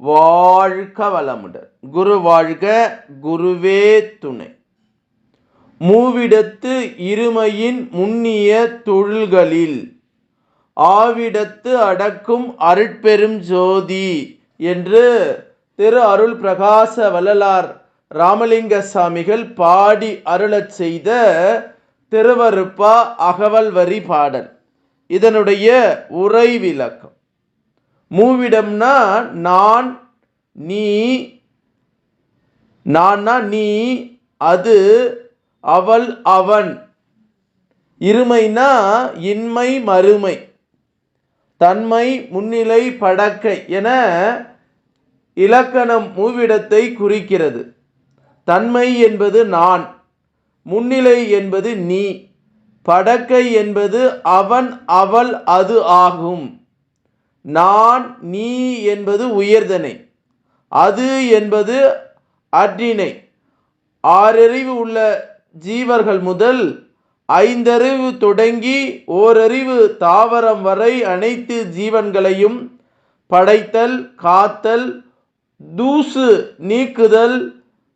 வாழ்க வளமுடன். குரு வாழ்க குருவே துணை. மூவிடத்து இருமையின் முன்னிய தொழில்களில் ஆவிடத்து அடக்கும் அருட்பெரும் ஜோதி என்று திரு அருள் பிரகாச வள்ளலார் ராமலிங்க சாமிகள் பாடி அருளச் செய்த திருவருப்பா அகவல் வரி பாடல். இதனுடைய உரை விளக்கம். மூவிடம்னா நான் நீ நான்னா நீ அது அவள் அவன். இருமைனா இன்மை மறுமை. தன்மை முன்னிலை படக்கை என இலக்கணம் மூவிடத்தை குறிக்கிறது. தன்மை என்பது நான் முன்னிலை என்பது நீ படக்கை என்பது அவன் அவள் அது ஆகும். நான் நீ என்பது உயர்தனை. அது என்பது அற்றினை. ஆறறிவு உள்ள ஜீவர்கள் முதல் ஐந்தறிவு தொடங்கி ஓரறிவு தாவரம் வரை அனைத்து ஜீவன்களையும் படைத்தல் காத்தல் தூசு நீக்குதல்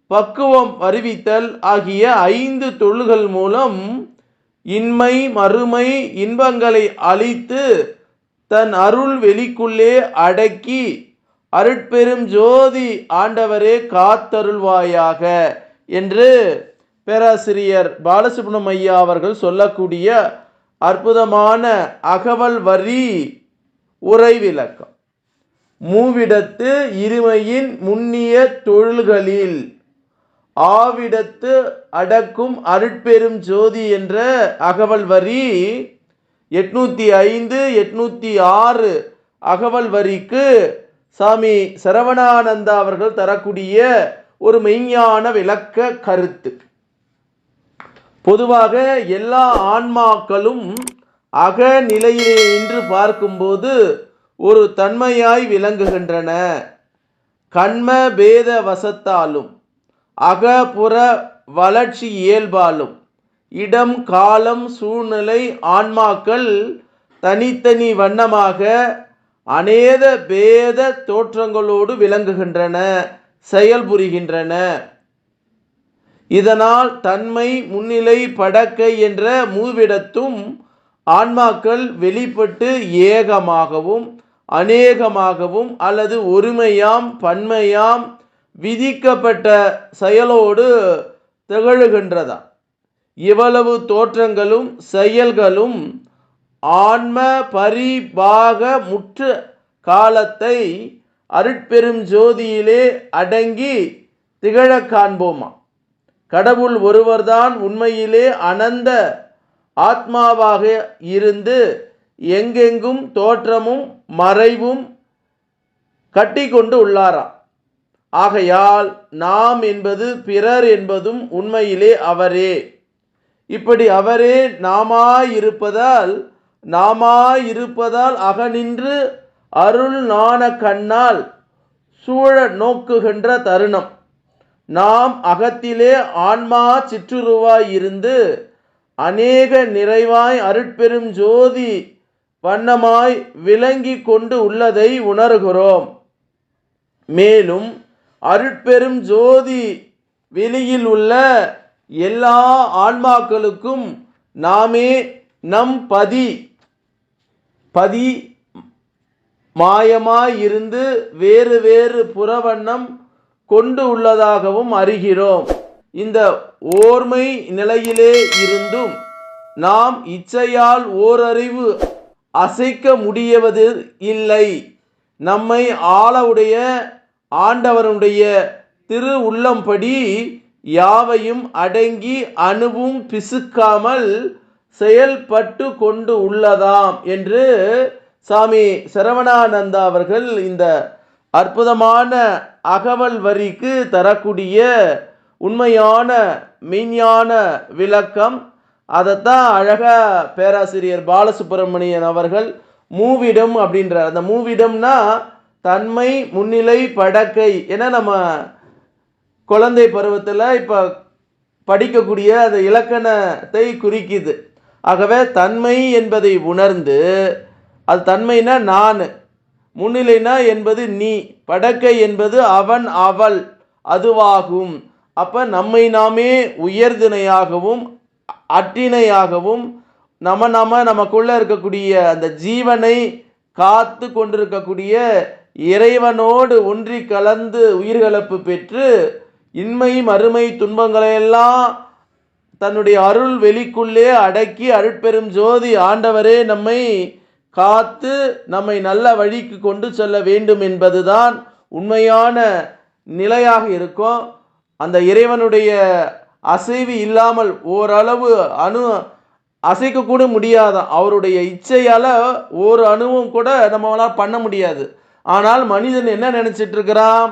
பக்குவம் அறிவித்தல் ஆகிய ஐந்து தொழில்கள் மூலம் இன்மை மறுமை இன்பங்களை அளித்து தன் அருள் வெளிக்குள்ளே அடக்கி அருட்பெரும் ஜோதி ஆண்டவரே காத்தருள்வாயாக என்று பேராசிரியர் பாலசுப்ரமணியம் ஐயா அவர்கள் சொல்லக்கூடிய அற்புதமான அகவல் வரி உரை விளக்கம் மூவிடத்து இருமையின் முன்னிய தொழில்களில் ஆவிடத்து அடக்கும் அருட்பெரும் ஜோதி என்ற அகவல் வரி எட்நூற்றி ஐந்து எட்நூற்றி ஆறு அகவல் வரிக்கு சாமி சரவணானந்தா அவர்கள் தரக்கூடிய ஒரு மெய்ஞான விளக்க கருத்து. பொதுவாக எல்லா ஆன்மாக்களும் அகநிலையிலே நின்று பார்க்கும்போது ஒரு தன்மையாய் விளங்குகின்றன. கண்ம பேத வசத்தாலும் அகபுற வளர்ச்சி இயல்பாலும் இடம் காலம் சூழ்நிலை ஆன்மாக்கள் தனித்தனி வண்ணமாக அநேக பேத தோற்றங்களோடு விளங்குகின்றன செயல்புரிகின்றன இதனால் தன்மை முன்னிலை படக்கை என்ற மூவிடத்தும் ஆன்மாக்கள் வெளிப்பட்டு ஏகமாகவும் அநேகமாகவும் அல்லது ஒருமையாம் பன்மையாம் விதிக்கப்பட்ட செயலோடு திகழுகின்றதா? இவ்வளவு தோற்றங்களும் செயல்களும் ஆன்ம பரிபாக முற்று காலத்தை அருட்பெரும் ஜோதியிலே அடங்கி திகழக் காண்போமா? கடவுள் ஒருவர்தான் உண்மையிலே அனந்த ஆத்மாவாக இருந்து எங்கெங்கும் தோற்றமும் மறைவும் கட்டி கொண்டு உள்ளாராம் ஆகையால் நாம் என்பது பிறர் என்பதும் உண்மையிலே அவரே. இப்படி அவரே நாமாயிருப்பதால் நாமாயிருப்பதால் அகநின்று அருள் நாண கண்ணால் சூழ நோக்குகின்ற தருணம். நாம் அகத்திலே ஆன்மா சிற்றுருவாய் இருந்து அநேக நிறைவாய் அருட்பெரும் ஜோதி வண்ணமாய் விளங்கி கொண்டு உள்ளதை உணர்கிறோம். மேலும் அருட்பெரும் ஜோதி வெளியில் உள்ள எல்லா ஆன்மாக்களுக்கும் நாமே நம் பதி பதி மாயமாயிருந்து வேறு வேறு புறவண்ணம் கொண்டு உள்ளதாகவும் அறிகிறோம். இந்த ஓர்மை நிலையிலே இருந்தும் நாம் இச்சையால் ஓரறிவு அசைக்க முடியவது இல்லை. நம்மை ஆளவுடைய ஆண்டவருடைய திரு உள்ளம்படி யாவையும் அடங்கி அணுவும் பிசுக்காமல் செயல்பட்டு கொண்டு உள்ளதாம் என்று சாமி சரவணானந்தா அவர்கள் இந்த அற்புதமான அகவல் வரிக்கு தரக்கூடிய உண்மையான மெய்ஞான விளக்கம். அதைத்தான் அழகா பேராசிரியர் பாலசுப்ரமணியன் அவர்கள் மூவிடம் அப்படின்றார். அந்த மூவிடம்னா தன்மை முன்னிலை படக்கை என நம்ம குழந்தை பருவத்தில் இப்போ படிக்கக்கூடிய அந்த இலக்கணத்தை குறிக்குது. ஆகவே தன்மை என்பதை உணர்ந்து அது தன்மைனா நான் முன்னிலைனா என்பது நீ படக்கை என்பது அவன் அவள் அதுவாகும். அப்போ நம்மை நாமே உயர்திணையாகவும் அட்டிணையாகவும் நம்ம நம்ம நமக்குள்ளே இருக்கக்கூடிய அந்த ஜீவனை காத்து கொண்டிருக்கக்கூடிய இறைவனோடு ஒன்றி கலந்து உயிர்கலப்பு பெற்று இன்மை மறுமை துன்பங்களையெல்லாம் தன்னுடைய அருள் வெளிக்குள்ளே அடக்கி அருட்பெரும் ஜோதி ஆண்டவரே நம்மை காத்து நம்மை நல்ல வழிக்கு கொண்டு செல்ல வேண்டும் என்பதுதான் உண்மையான நிலையாக இருக்கும். அந்த இறைவனுடைய அசைவு இல்லாமல் ஓரளவு அணு அசைக்க கூட முடியாதான் அவருடைய இச்சையால் ஒரு அணுவும் கூட நம்மளால் பண்ண முடியாது. ஆனால் மனிதன் என்ன நினச்சிட்ருக்கிறான்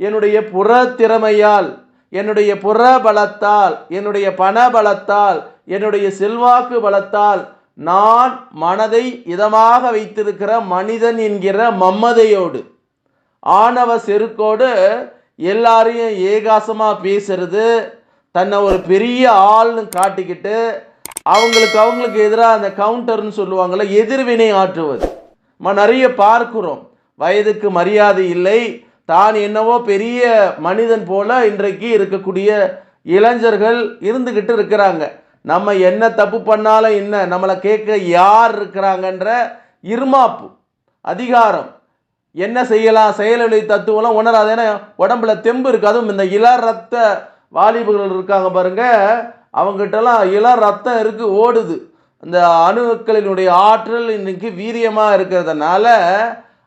என்னுடைய புற திறமையால் என்னுடைய புற பலத்தால் என்னுடைய பண பலத்தால் என்னுடைய செல்வாக்கு பலத்தால் நான் மனதை இதமாக வைத்திருக்கிற மனிதன் என்கிற மம்மதையோடு ஆணவ செருக்கோடு எல்லாரையும் ஏகாசமாக பேசுறது தன்னை ஒரு பெரிய ஆள்னு காட்டிக்கிட்டு அவங்களுக்கு அவங்களுக்கு எதிராக அந்த கவுண்டர்னு சொல்லுவாங்கள்ல எதிர்வினை ஆற்றுவது. நம்ம நிறைய பார்க்குறோம். வயதுக்கு மரியாதை இல்லை தான் என்னவோ பெரிய மனிதன் போல இன்றைக்கு இருக்கக்கூடிய இளைஞர்கள் இருந்துக்கிட்டு இருக்கிறாங்க. நம்ம என்ன தப்பு பண்ணாலும் என்ன நம்மளை கேட்க யார் இருக்கிறாங்கன்ற இருமாப்பு அதிகாரம். என்ன செய்யலாம்? செயலொலி தத்துவம்லாம் உணராது. ஏன்னா உடம்புல தெம்பு இருக்கு. அதுவும் இந்த இள ரத்த வாலிபுகள் இருக்காங்க பாருங்க. அவங்ககிட்டலாம் இள ரத்தம் இருக்கு ஓடுது. அந்த அணுக்களினுடைய ஆற்றல் இன்னைக்கு வீரியமாக இருக்கிறதுனால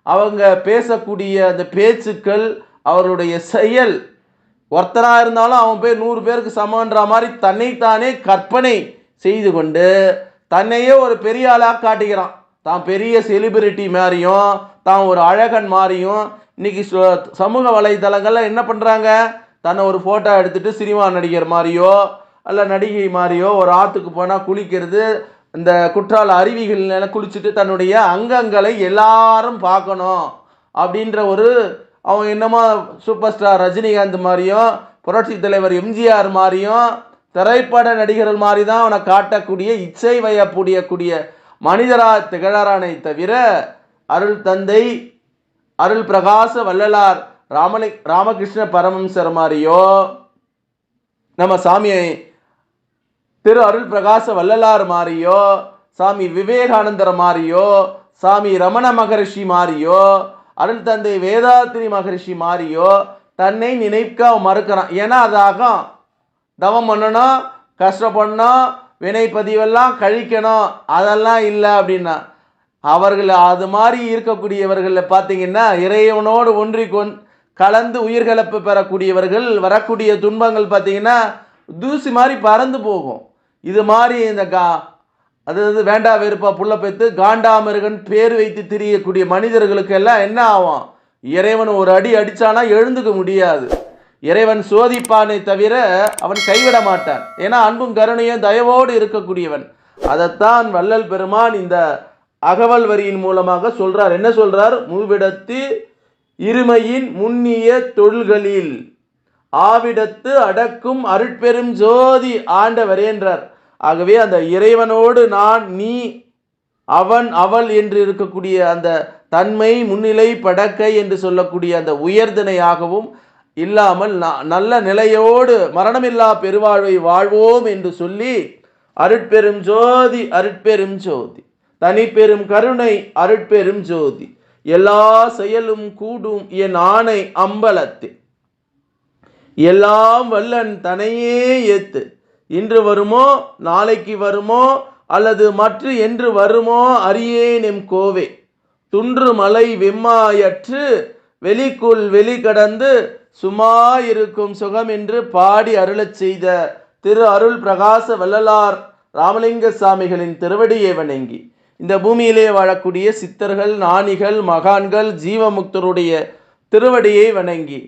அவங்க பேசக்கூடிய அந்த பேச்சுக்கள் அவருடைய செயல் ஒருத்தராக இருந்தாலும் அவன் போய் நூறு பேருக்கு சமான்ற மாதிரி தன்னைத்தானே கற்பனை செய்து கொண்டு தன்னையே ஒரு பெரிய ஆளாக காட்டுகிறான். தான் பெரிய செலிபிரிட்டி மாதிரியும் தான் ஒரு அழகன் மாதிரியும். இன்னைக்கு சு- சமூக வலைதளங்கள்ல என்ன பண்ணுறாங்க தன்னை ஒரு ஃபோட்டோ எடுத்துட்டு சினிமா நடிகர் மாதிரியோ அல்ல நடிகை மாதிரியோ ஒரு ஆற்றுக்கு போனால் குளிக்கிறது இந்த குற்றால அருவிகள் குளிச்சுட்டு தன்னுடைய அங்கங்களை எல்லாரும் பார்க்கணும் அப்படின்ற ஒரு அவன் என்னமோ சூப்பர் ஸ்டார் ரஜினிகாந்த் மாதிரியும் புரட்சி தலைவர் எம்ஜிஆர் மாதிரியும் திரைப்பட நடிகர்கள் மாதிரி தான் அவனை காட்டக்கூடிய இச்சை வயக்கூடிய கூடிய மனிதரா திகழறானை தவிர அருள் தந்தை அருள் பிரகாச வள்ளலார் ராமலி ராமகிருஷ்ண பரமம்சர் மாதிரியோ நம்ம சாமியை திரு அருள் பிரகாச வள்ளலார் மாதிரியோ சாமி விவேகானந்தர் மாதிரியோ சாமி ரமண மகரிஷி மாதிரியோ அருள் தந்தை வேதாத்திரி மகரிஷி மாதிரியோ தன்னை நினைக்க அவன் மறுக்கிறான். ஏன்னா அதாகும். தவம் பண்ணணும் கஷ்டப்படணும் வினை பதிவெல்லாம் கழிக்கணும். அதெல்லாம் இல்லை அப்படின்னா அவர்கள் அது மாதிரி இருக்கக்கூடியவர்களில் பார்த்தீங்கன்னா இறைவனோடு ஒன்றி கொண் கலந்து உயிர்கலப்பு பெறக்கூடியவர்கள் வரக்கூடிய துன்பங்கள் பார்த்தீங்கன்னா தூசி மாதிரி பறந்து போகும். இது மாதிரி இந்த கா அதாவது வேண்டா வெறுப்பா புள்ள பெற்று காண்டாமிருகன் பேர் வைத்து திரியக்கூடிய மனிதர்களுக்கு எல்லாம் என்ன ஆகும்? இறைவன் ஒரு அடி அடித்தானா எழுந்துக்க முடியாது. இறைவன் சோதிப்பானே தவிர அவன் கைவிட மாட்டான். ஏன்னா அன்பும் கருணையும் தயவோடு இருக்கக்கூடியவன். அதைத்தான் வள்ளல் பெருமான் இந்த அகவல் வரியின் மூலமாக சொல்றார். என்ன சொல்றார்? மூவிடத்து இருமையின் முன்னிய தொழில்களில் ஆவிடத்து அடக்கும் அருட்பெரும் ஜோதி ஆண்டவரே என்றார். ஆகவே அந்த இறைவனோடு நான் நீ அவன் அவள் என்று இருக்கக்கூடிய அந்த தன்மை முன்னிலை படக்கை என்று சொல்லக்கூடிய அந்த உயர்தனையாகவும் இல்லாமல் ந- நல்ல நிலையோடு மரணமில்லா பெருவாழ்வை வாழ்வோம் என்று சொல்லி அருட்பெரும் ஜோதி அருட்பெரும் ஜோதி. தனிப்பெரும் கருணை அருட்பெரும் ஜோதி. எல்லா செயலும் கூடும் என் ஆணை அம்பலத்தில். எல்லாம் வல்லன் தனையே ஏத்து. இன்று வருமோ நாளைக்கு வருமோ அல்லது மற்ற என்று வருமோ அறியேன் எம் கோவே. துன்று மலை வெம்மாயற்று வெளிக்குள் வெளிக்கடந்து சும்மா இருக்கும் சுகம் என்று பாடி அருளச் செய்த திரு அருள் பிரகாச வள்ளலார் ராமலிங்க சாமிகளின் திருவடியை வணங்கி. இந்த பூமியிலே வாழக்கூடிய சித்தர்கள் நாணிகள் மகான்கள் ஜீவமுக்தருடைய திருவடியை வணங்கி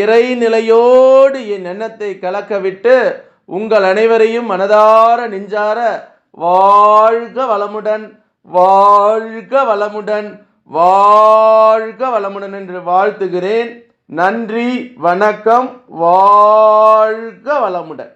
இறைநிலையோடு என் எண்ணத்தை கலக்கவிட்டு உங்கள் அனைவரையும் மனதார நெஞ்சார வாழ்க வளமுடன் வாழ்க வளமுடன் வாழ்க வளமுடன் என்று வாழ்த்துகிறேன். நன்றி வணக்கம் வாழ்க வளமுடன்.